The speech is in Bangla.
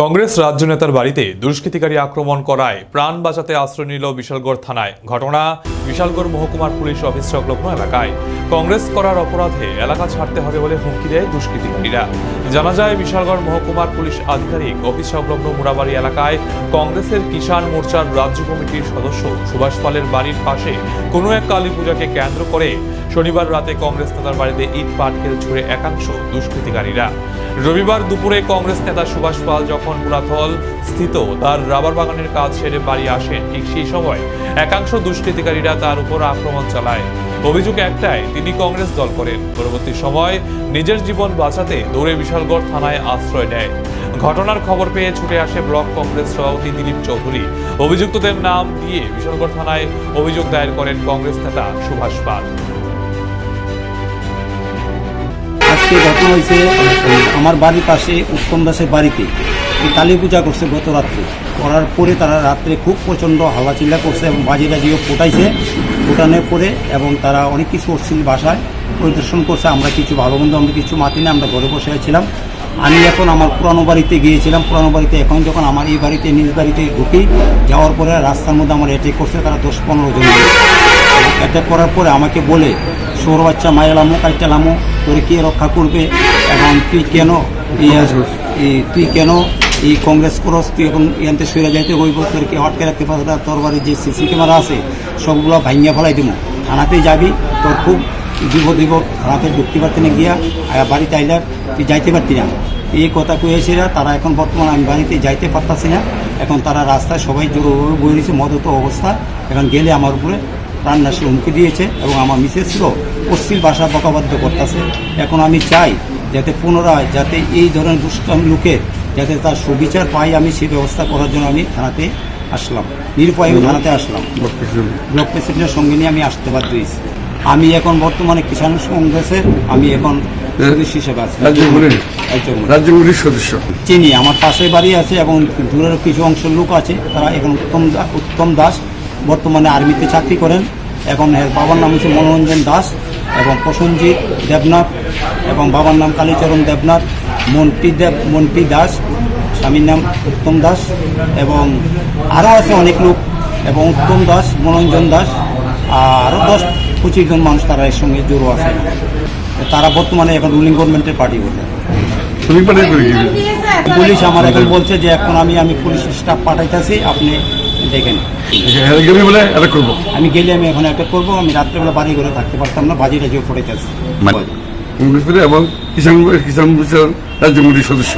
কংগ্রেস রাজ্য নেতার বাড়িতে দুষ্কৃতিকারী আক্রমণ করায় প্রাণ বাঁচাতে আশ্রয় নিল বিশালগড় থানায়। ঘটনা বিশালগড় মহকুমার পুলিশ অফিস সংলগ্ন এলাকায়। কংগ্রেস করার অপরাধে এলাকা ছাড়তে হবে বলে হুমকি দেয় দুষ্কৃতিকারীরা। জানা যায়, বিশালগড় মহকুমার পুলিশ আধিকারিক অফিস সংলগ্ন মুরাবাড়ি এলাকায় কংগ্রেসের কিষাণ মোর্চার রাজ্য কমিটির সদস্য সুভাষ পালের বাড়ির পাশে কোনো এক কালী পূজাকে কেন্দ্র করে শনিবার রাতে কংগ্রেস নেতার বাড়িতে ইট পাটকেল ছুড়ে একাংশ দুষ্কৃতিকারীরা। রবিবার দুপুরে কংগ্রেস নেতা সুভাষ পাল যখন পুরাথল স্থিত। তার রাবার বাগানের কাজ সেরে বাড়ি আসেন ঠিক সেই সময়। একাংশ দুষ্কৃতিকারীরা তার উপর আক্রমণ চালায়। অভিযোগ একটাই, তিনি কংগ্রেস দল করেন। পরবর্তী সময় নিজের জীবন বাঁচাতে দৌড়ে বিশালগড় থানায় আশ্রয় নেয়। ঘটনার খবর পেয়ে ছুটে আসে ব্লক কংগ্রেস সভাপতি দিলীপ চৌধুরী। অভিযুক্তদের নাম দিয়ে বিশালগড় থানায় অভিযোগ দায়ের করেন কংগ্রেস নেতা সুভাষ পাল। আজকে ঘটনা হয়েছে, আমার বাড়ির পাশে উত্তম দাসের বাড়িতে। কালী পূজা করছে গত রাত্রে। করার পরে তারা রাত্রে খুব প্রচণ্ড হাওয়া চিল্লা করছে এবং বাজি টাজিও ফোটাইছে, ফোটানোর পরে এবং তারা অনেক কিছু অশ্লীল ভাষায় পরিদর্শন করছে। আমরা কিছু ভালো মন্দ, আমরা কিছু মাতি না, আমরা ঘরে বসে আছিলাম। আমি এখন আমার পুরানো বাড়িতে গিয়েছিলাম। পুরানো বাড়িতে এখন যখন আমার এই বাড়িতে, নিজ বাড়িতে ঢুকি, যাওয়ার পরে রাস্তার মধ্যে আমার অ্যাটেক করছে তারা দশ পনেরো জন। অ্যাটেক করার পরে আমাকে বলে, সৌর বাচ্চা মায়েলামো কাইটালামো তোরে কে রক্ষা করবে? এবং তুই কেন তুই কেন এই কংগ্রেস করস তুই এখন এখানতে সইরা যাইতে হইব তোর কে আটকে রাখতে পারবে না, তোর যে সিসি ক্যামেরা আছে, সবগুলো ভাঙিয়া ফেলাই দেবো থানাতেই যাবি, তোর খুব বিপদ দিব থানাতে ঢুকতে পারতি না গিয়া বাড়িতে আইলার তুই যাইতে পারতি না। এই কথা কয়েছিরা তারা এখন বর্তমানে আমি বাড়িতে যাইতে পারতাছি না। এখন তারা রাস্তায় সবাই জোরভাবে বয়ে দিয়েছে মদত অবস্থা। এখন গেলে আমার উপরে প্রাণনাশী হুমকি দিয়েছে এবং আমার মিসেসও অশ্লীল ভাষা বকাবাদ্য করতেছে। এখন আমি চাই যাতে পুনরায় যাতে এই ধরনের দুষ্কাম লোকের যাতে তার সুবিচার পাই আমি সেই ব্যবস্থা করার জন্য আমি থানাতে আসলাম। নিরুপায় আমি থানাতে আসলাম। ব্লক প্রেসিডেন্টের সঙ্গে নিয়ে আমি আসতে বাধ্য হয়েছি। আমি এখন বর্তমানে কিষাণ কংগ্রেসের আমি এখন সদস্য হিসেবে আছি। রাজ্য কমিটির? একজন রাজ্য কমিটির সদস্য। চিনি আমার পাশে বাড়ি আছে এবং দূরের কিছু অংশের লোক আছে। তারা এখন উত্তম উত্তম দাস বর্তমানে আর্মিতে চাকরি করেন। এখন বাবার নাম হচ্ছে মনোরঞ্জন দাস এবং প্রসঞ্জিৎ দেবনাথ এবং বাবার নাম কালীচরণ দেবনাথ। মন্টি দেব মন্টি দাস স্বামীর নাম উত্তম দাস এবং আরও আছে অনেক লোক এবং উত্তম দাস মনোরঞ্জন দাস আরও দশ পঁচিশ জন মানুষ তারা এর সঙ্গে জড়ো আছে। তারা বর্তমানে এখন রুলিং গভর্নমেন্টের পার্টি বলে। পুলিশ আমার এখন বলছে যে এখন আমি আমি পুলিশ স্টাফ পাঠাইতেছি আপনি দেখেন। বলে আমি গেলে আমি এখন একটা করব আমি রাত্রেবেলা বাড়ি ঘরে থাকতে পারতাম না বাজি টাজিও করে এবং কিষাণ কিষাণ রাজ্য সদস্য।